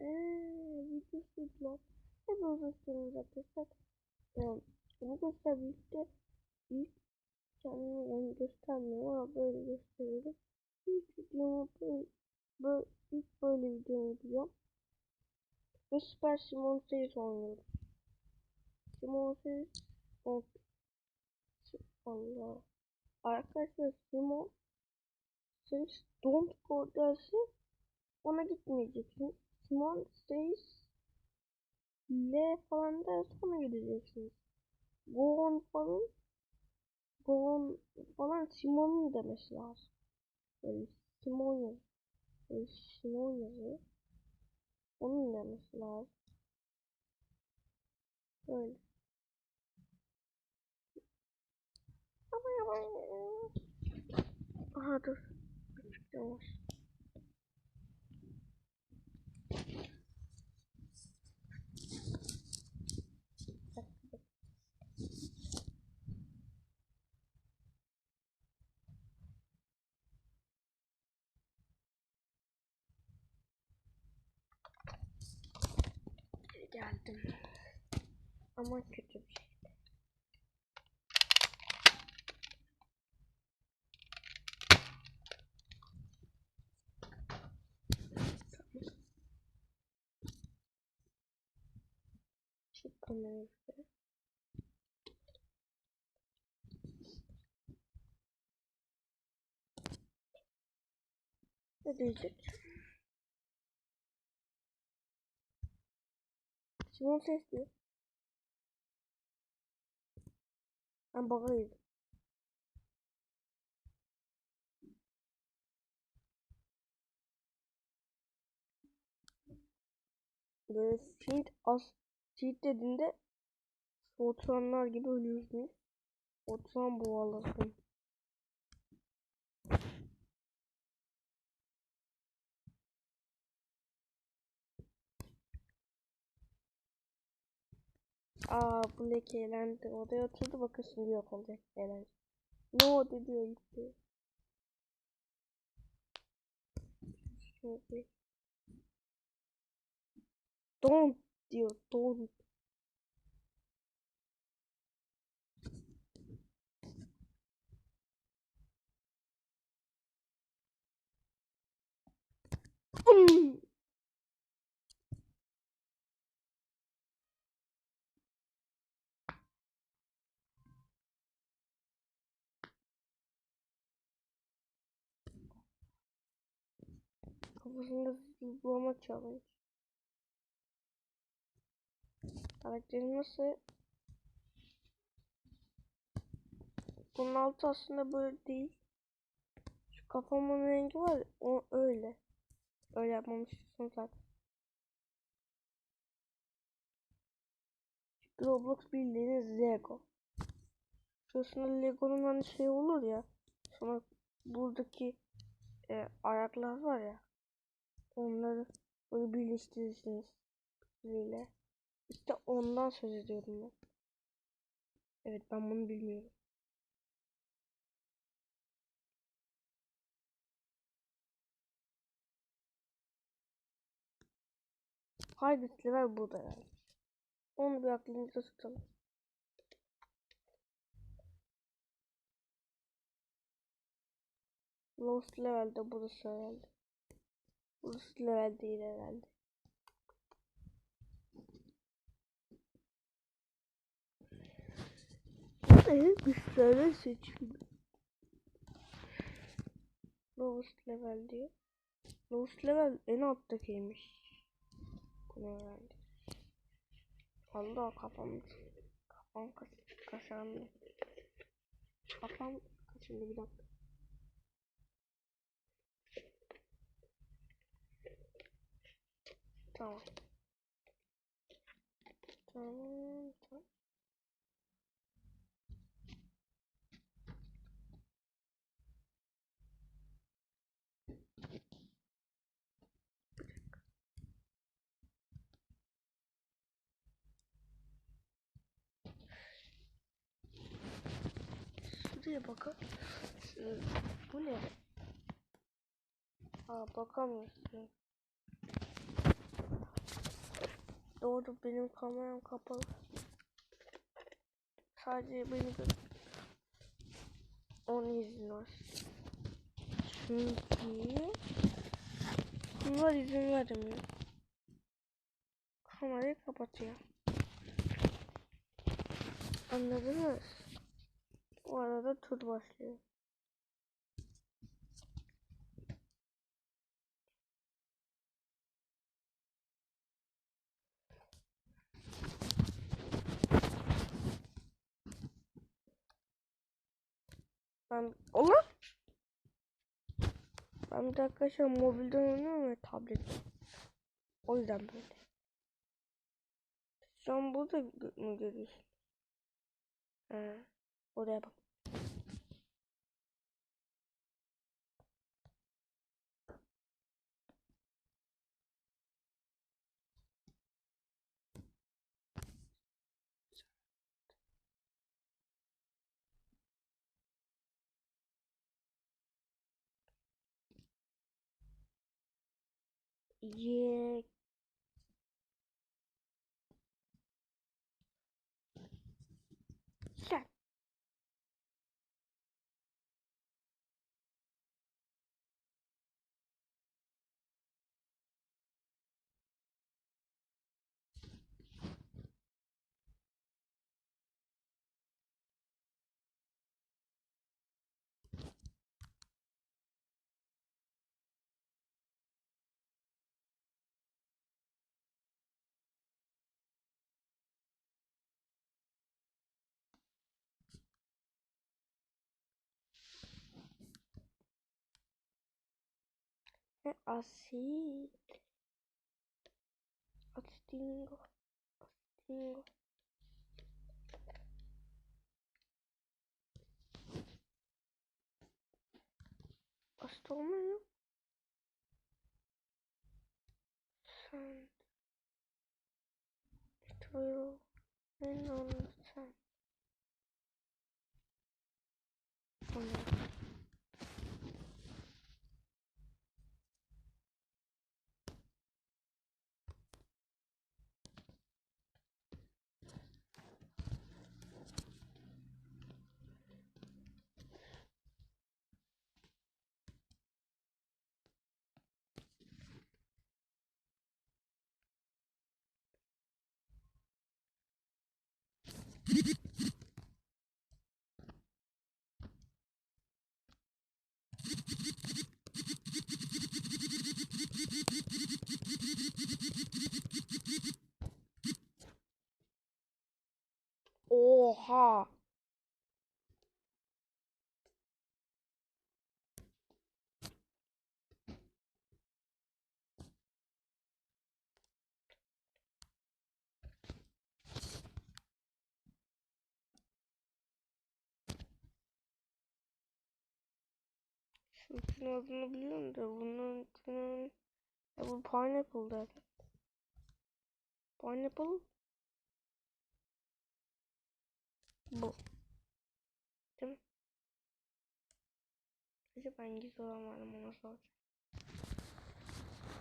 Eee video sürdüler. Hepimiz istiyoruz arkadaşlar. Yani bunu gösterdiğimde ilk kendimi yani göstermiyorum ama böyle gösteriyorum. İlk videomu böyle, böyle ilk böyle videomu biliyorum. Ve Super Simon Says oynuyorum. Simon Says. Allah. Arkadaşlar Simon Says Don't Go derse ona gitmeyeceksiniz. Simon Says L falan derse ona gideceksiniz. Go on falan Go on falan Simon'un demesi lazım. Böyle Simon yazıyor. Böyle Simon yazıyor. Onun demesi lazım. Böyle. Aha dur. Küçük Geldim. Ama kötü bir şey. Şu kamerayı şöyle. Ne diyecek? Simon ses diyor. Ben bakayım. Böyle feed as feed dediğinde oturanlar gibi ölüyorsunuz. Oturan boğalasın. Aa bu leke eğlendi. Odaya oturdu bakın şimdi yok olacak eğlendi. No dedi ya gitti. Şimdi. Don't diyor. Don't. Hmm. Kafasında zıplama challenge. Karakterim nasıl? Bunun altı aslında böyle değil. Şu kafamın rengi var o öyle. Öyle yapmamı istiyorsun zaten. Roblox bildiğiniz Lego. Şurasında Lego'nun hani şey olur ya. Sonra buradaki e, ayaklar var ya. Onları böyle birleştirirsiniz. Birbiriyle. İşte ondan söz ediyorum ben. Evet ben bunu bilmiyorum. Level burada yani. Onu bir aklımızda tutalım. Lost level'de burası herhalde. Burası level değil herhalde. Evet, güçlerden seçim. Lowest level diyor. Lowest level en alttakiymiş. Bunu öğrendim. Allah kafam kafam kaş kaşandı. Kafam kaşındı bir dakika. Bakın. Şu, bu ne? Aa bakamıyorsun. Doğru benim kameram kapalı. Sadece beni gör. Onun izin var. Çünkü bunlar izin vermiyor. Kamerayı kapatıyor. Anladınız? O arada tur başlıyor. Ben olur. Ben bir de arkadaşlar mobilden oynuyorum ve tablet. O yüzden böyle. Şu an burada mı görüyorsun? He. Oraya bak. 耶 I see. I abstingo I san I en Oha. Şu üçün adını biliyorum da bunun üçünün ya bu pineapple da. Pineapple bu. Değil mi? Acaba hangisi olan var mı ona soracağım.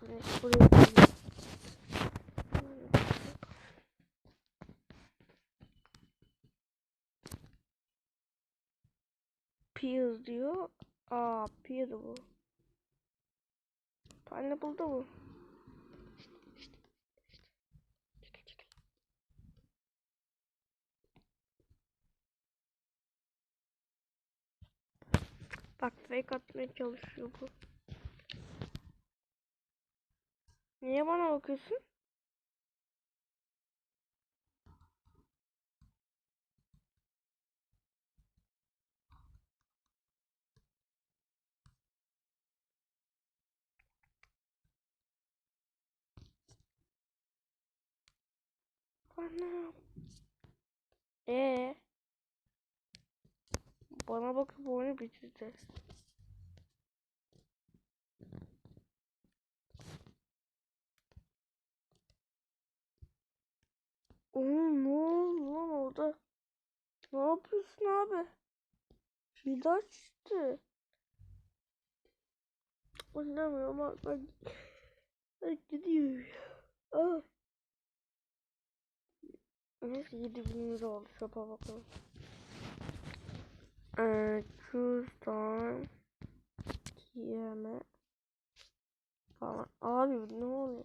Buraya, koyayım. Peas diyor. Aa, bu. Pineapple da bu. Bak fake atmaya çalışıyor bu. Niye bana bakıyorsun? Bana. Ee. Bana bakıp oyunu bitirdi. Oğlum ne oldu lan orada? Ne yapıyorsun abi? Hile açtı. Oynamıyorum ben gidiyorum. Ah. Neyse 7000 lira oldu. Şopa bakalım. Ee, cüzdan yeme falan. Abi ne oluyor?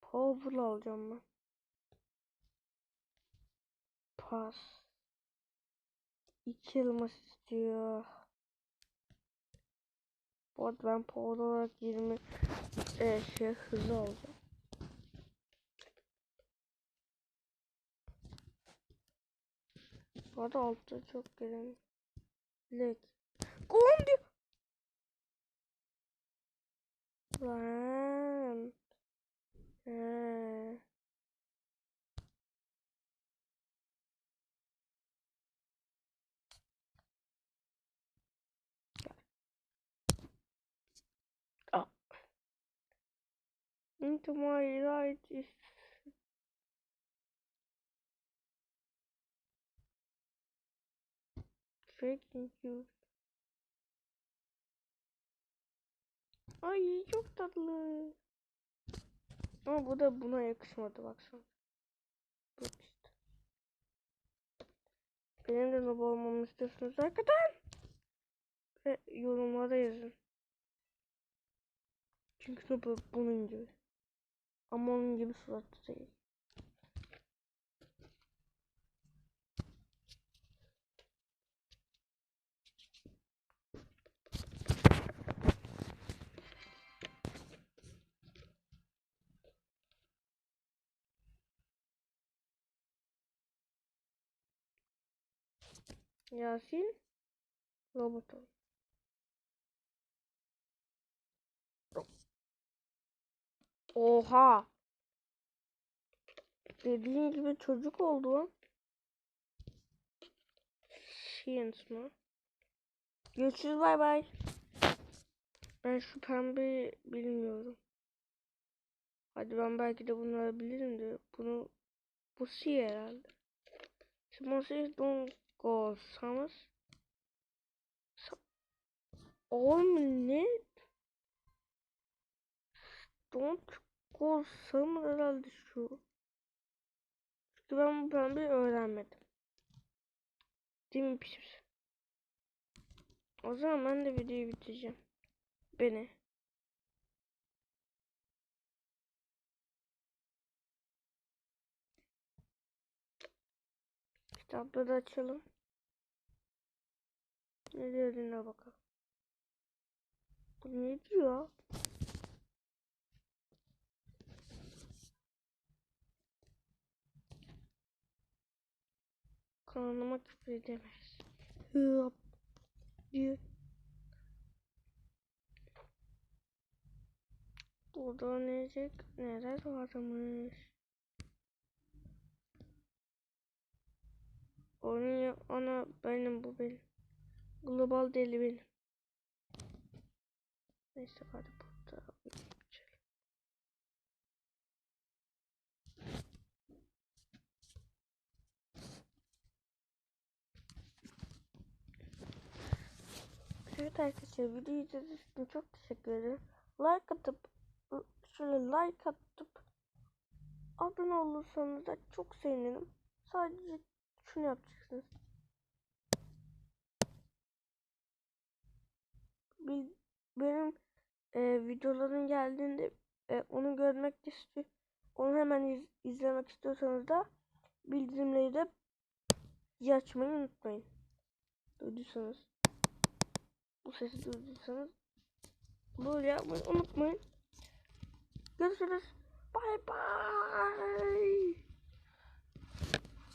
Power alacağım ben. Pas. İki elmas istiyor. Bu arada ben power olarak 20 e, şey hızlı alacağım. Bu arada altta çok gelen lek. Gon diyor. Lan. He. Into my right is freaking cute. Ay çok tatlı. Ama bu da buna yakışmadı baksana. Bak işte. Benim de noob olmamı istiyorsunuz hakikaten. Ve yorumlara yazın. Çünkü noob bunun gibi. Ama onun gibi suratlı değil. Yasin robot ol. Oha. Dediğin gibi çocuk oldu. Science mı? Görüşürüz bay bay. Ben şu pembeyi bilmiyorum. Hadi ben belki de bunu alabilirim de bunu bu siyah herhalde. Sponsor's don't go summers. Oğlum ne? Don't go summer herhalde şu. Çünkü ben bu pembeyi öğrenmedim. Değil mi pis? O zaman ben de videoyu bitireceğim. Beni. Kitapları açalım. Ne dediğine bakalım. Bu ne diyor? Kanalıma küfür edemez. Hıp diyor. Burada ne neler varmış. Onu ona benim bu benim. Global deli benim. Neyse hadi burada. Evet arkadaşlar videoyu izlediğiniz için çok teşekkür ederim. Like atıp şöyle like atıp abone olursanız da çok sevinirim. Sadece şunu yapacaksınız. Benim e, videoların geldiğinde e, onu görmek istiyor. Onu hemen iz, izlemek istiyorsanız da bildirimleri de açmayı unutmayın. Duyduysanız. Bu sesi duyduysanız böyle yapmayı unutmayın. Görüşürüz. Bye bye.